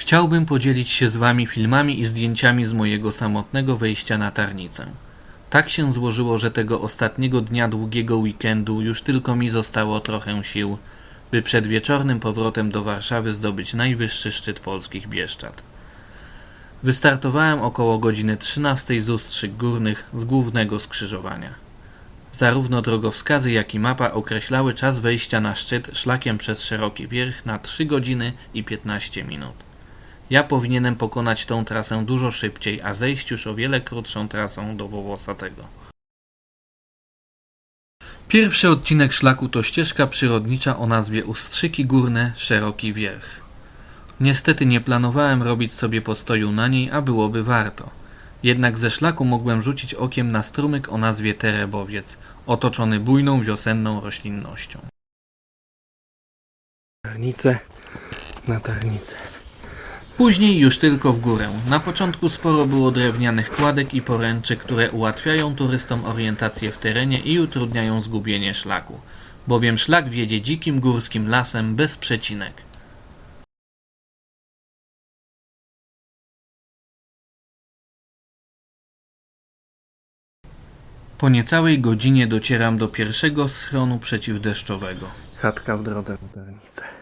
Chciałbym podzielić się z Wami filmami i zdjęciami z mojego samotnego wejścia na tarnicę. Tak się złożyło, że tego ostatniego dnia długiego weekendu już tylko mi zostało trochę sił, by przed wieczornym powrotem do Warszawy zdobyć najwyższy szczyt polskich Bieszczad. Wystartowałem około godziny 13 z Ustrzyk Górnych z głównego skrzyżowania. Zarówno drogowskazy, jak i mapa określały czas wejścia na szczyt szlakiem przez szeroki wierch na 3 godziny i 15 minut. Ja powinienem pokonać tą trasę dużo szybciej, a zejść już o wiele krótszą trasą do Wołosatego. Pierwszy odcinek szlaku to ścieżka przyrodnicza o nazwie Ustrzyki Górne Szeroki Wierch. Niestety nie planowałem robić sobie postoju na niej, a byłoby warto. Jednak ze szlaku mogłem rzucić okiem na strumyk o nazwie Terebowiec, otoczony bujną wiosenną roślinnością. Tarnicę na tarnicę. Później już tylko w górę. Na początku sporo było drewnianych kładek i poręczy, które ułatwiają turystom orientację w terenie i utrudniają zgubienie szlaku, bowiem szlak wiedzie dzikim górskim lasem bez przecinek. Po niecałej godzinie docieram do pierwszego schronu przeciwdeszczowego. Chatka w drodze na tarnicę.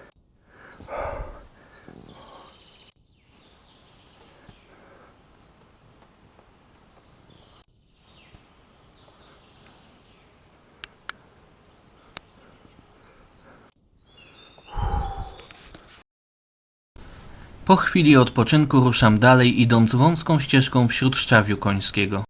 Po chwili odpoczynku ruszam dalej, idąc wąską ścieżką wśród szczawiu końskiego.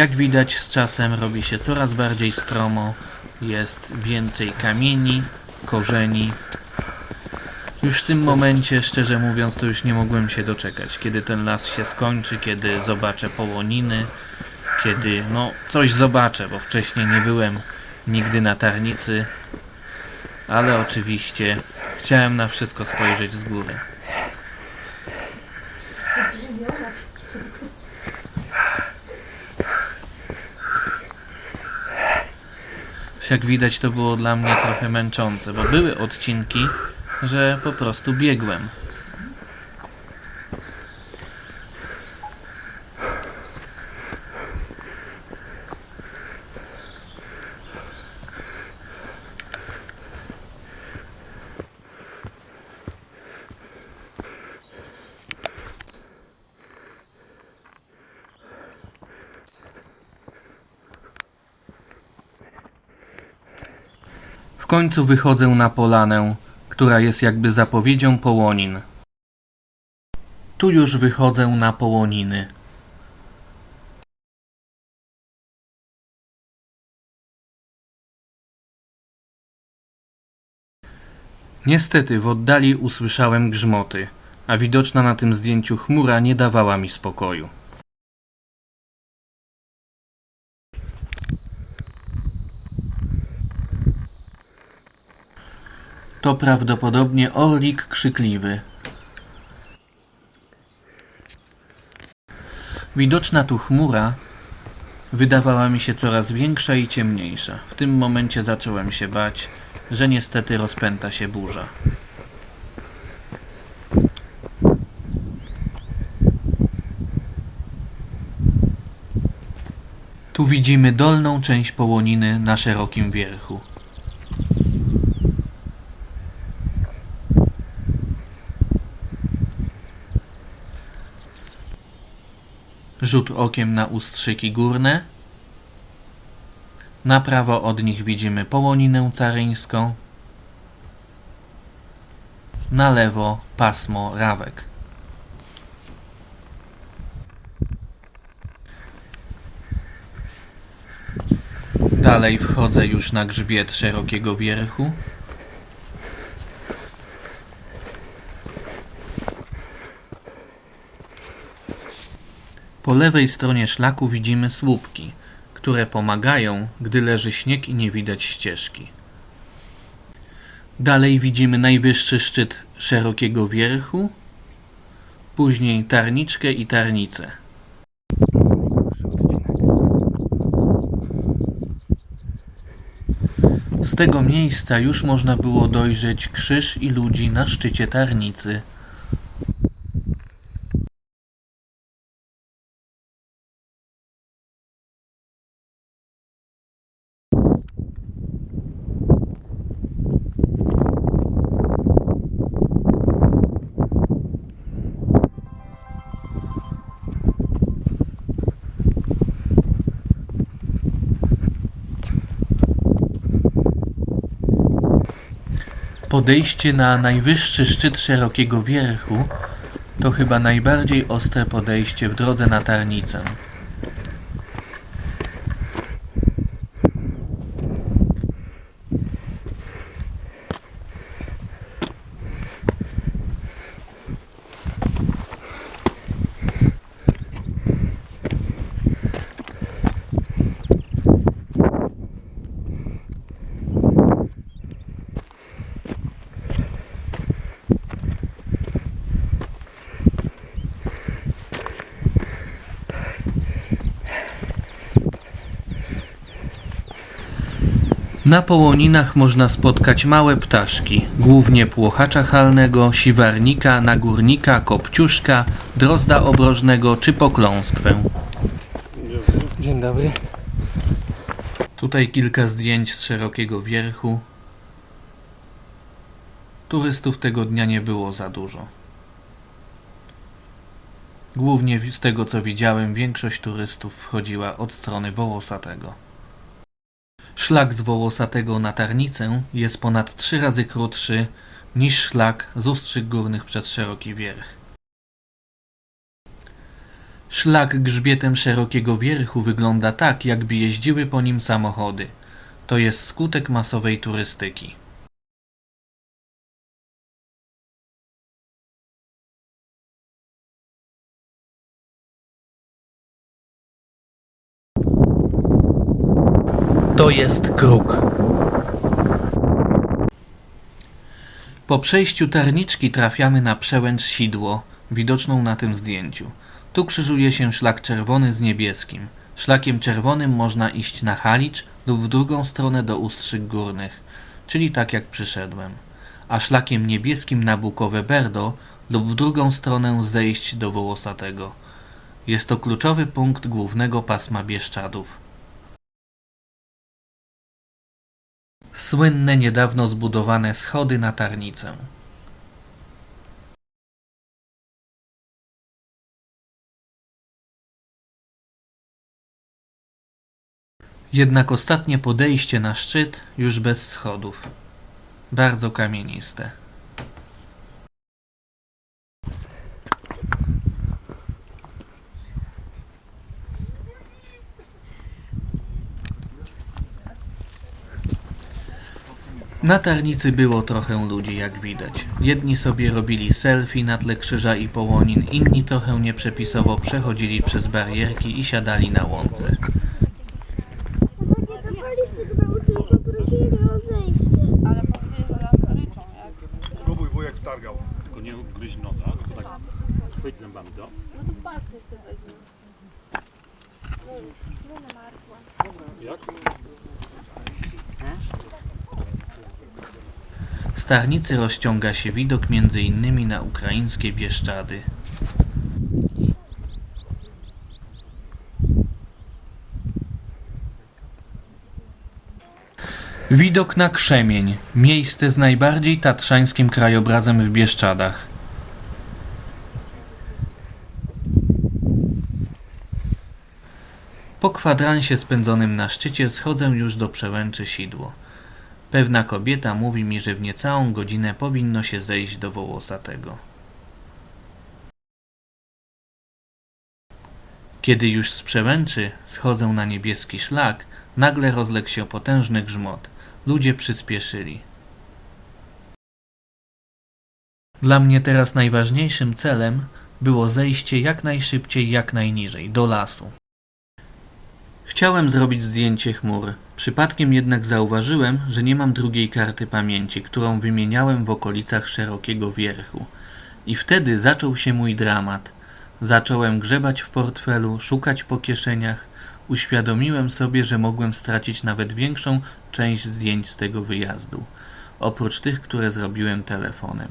Jak widać, z czasem robi się coraz bardziej stromo, jest więcej kamieni, korzeni. Już w tym momencie, szczerze mówiąc, to już nie mogłem się doczekać, kiedy ten las się skończy, kiedy zobaczę połoniny, kiedy, no, coś zobaczę, bo wcześniej nie byłem nigdy na tarnicy, ale oczywiście chciałem na wszystko spojrzeć z góry. Jak widać, to było dla mnie trochę męczące, bo były odcinki, że po prostu biegłem. Końcu wychodzę na polanę, która jest jakby zapowiedzią połonin. Tu już wychodzę na połoniny. Niestety w oddali usłyszałem grzmoty, a widoczna na tym zdjęciu chmura nie dawała mi spokoju. To prawdopodobnie orlik krzykliwy. Widoczna tu chmura wydawała mi się coraz większa i ciemniejsza. W tym momencie zacząłem się bać, że niestety rozpęta się burza. Tu widzimy dolną część połoniny na szerokim wierchu. Rzut okiem na ustrzyki górne. Na prawo od nich widzimy połoninę caryńską. Na lewo pasmo rawek. Dalej wchodzę już na grzbiet szerokiego wierchu. Po lewej stronie szlaku widzimy słupki, które pomagają, gdy leży śnieg i nie widać ścieżki. Dalej widzimy najwyższy szczyt szerokiego wierchu, później tarniczkę i tarnicę. Z tego miejsca już można było dojrzeć krzyż i ludzi na szczycie tarnicy. Podejście na najwyższy szczyt szerokiego wierchu to chyba najbardziej ostre podejście w drodze na tarnicę. Na połoninach można spotkać małe ptaszki, głównie płochacza chalnego, siwarnika, nagórnika, kopciuszka, drozda obrożnego czy pokląskwę. Dzień dobry. Tutaj kilka zdjęć z szerokiego wierchu. Turystów tego dnia nie było za dużo. Głównie z tego co widziałem, większość turystów wchodziła od strony Wołosatego. Szlak z Wołosatego na Tarnicę jest ponad trzy razy krótszy niż szlak z Ustrzyk Górnych przez Szeroki Wierch. Szlak grzbietem szerokiego wierchu wygląda tak, jakby jeździły po nim samochody. To jest skutek masowej turystyki. To jest kruk. Po przejściu tarniczki trafiamy na przełęcz Sidło, widoczną na tym zdjęciu. Tu krzyżuje się szlak czerwony z niebieskim. Szlakiem czerwonym można iść na Halicz lub w drugą stronę do Ustrzyk Górnych, czyli tak jak przyszedłem. A szlakiem niebieskim na Bukowe Berdo lub w drugą stronę zejść do Wołosatego. Jest to kluczowy punkt głównego pasma Bieszczadów. Słynne niedawno zbudowane schody na Tarnicę. Jednak ostatnie podejście na szczyt już bez schodów. Bardzo kamieniste. Na tarnicy było trochę ludzi, jak widać. Jedni sobie robili selfie na tle krzyża i połonin, inni trochę nieprzepisowo przechodzili przez barierki i siadali na łące. Ale ryczą, jak Spróbuj wujek wtargał. Tylko nie gryź nosa, tylko tak zębami no to jeszcze weźmie. Jak? Z tarnicy rozciąga się widok między innymi na ukraińskie Bieszczady. Widok na Krzemień, miejsce z najbardziej tatrzańskim krajobrazem w Bieszczadach. Po kwadransie spędzonym na szczycie schodzę już do przełęczy Sidło. Pewna kobieta mówi mi, że w niecałą godzinę powinno się zejść do Wołosatego. Kiedy już z przełęczy schodzę na niebieski szlak, nagle rozległ się potężny grzmot. Ludzie przyspieszyli. Dla mnie teraz najważniejszym celem było zejście jak najszybciej, jak najniżej, do lasu. Chciałem zrobić zdjęcie chmur. Przypadkiem jednak zauważyłem, że nie mam drugiej karty pamięci, którą wymieniałem w okolicach szerokiego wierchu. I wtedy zaczął się mój dramat. Zacząłem grzebać w portfelu, szukać po kieszeniach. Uświadomiłem sobie, że mogłem stracić nawet większą część zdjęć z tego wyjazdu, oprócz tych, które zrobiłem telefonem.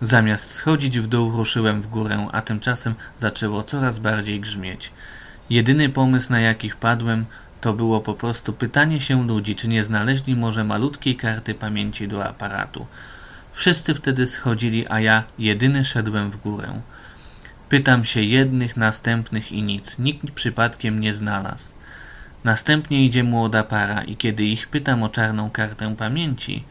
Zamiast schodzić w dół, ruszyłem w górę, a tymczasem zaczęło coraz bardziej grzmieć. Jedyny pomysł, na jaki wpadłem, to było po prostu pytanie się ludzi, czy nie znaleźli może malutkiej karty pamięci do aparatu. Wszyscy wtedy schodzili, a ja jedyny szedłem w górę. Pytam się jednych, następnych i nic. Nikt przypadkiem nie znalazł. Następnie idzie młoda para i kiedy ich pytam o czarną kartę pamięci,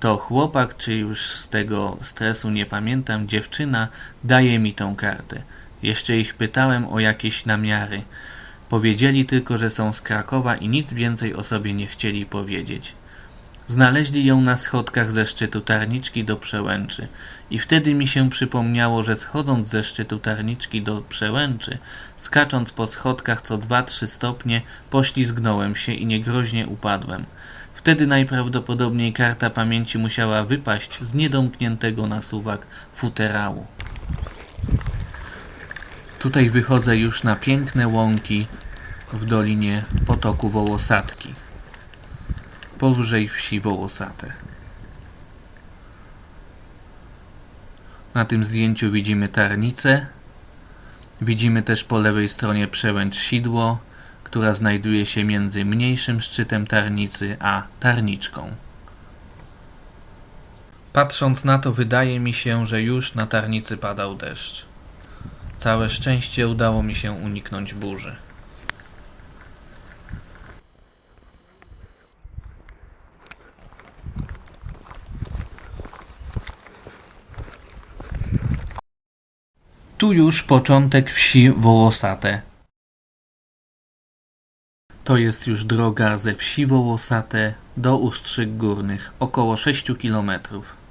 to chłopak, czy już z tego stresu nie pamiętam, dziewczyna daje mi tą kartę. Jeszcze ich pytałem o jakieś namiary. Powiedzieli tylko, że są z Krakowa i nic więcej o sobie nie chcieli powiedzieć. Znaleźli ją na schodkach ze szczytu Tarniczki do Przełęczy i wtedy mi się przypomniało, że schodząc ze szczytu Tarniczki do Przełęczy, skacząc po schodkach co 2-3 stopnie, poślizgnąłem się i niegroźnie upadłem. Wtedy najprawdopodobniej karta pamięci musiała wypaść z niedomkniętego na suwak futerału. Tutaj wychodzę już na piękne łąki w dolinie potoku Wołosatki powyżej wsi Wołosate. Na tym zdjęciu widzimy Tarnicę. Widzimy też po lewej stronie przełęcz Sidło, która znajduje się między mniejszym szczytem Tarnicy a Tarniczką. Patrząc na to, wydaje mi się, że już na Tarnicy padał deszcz. Całe szczęście udało mi się uniknąć burzy. Tu już początek wsi Wołosate. To jest już droga ze wsi Wołosate do Ustrzyk Górnych, około 6 kilometrów.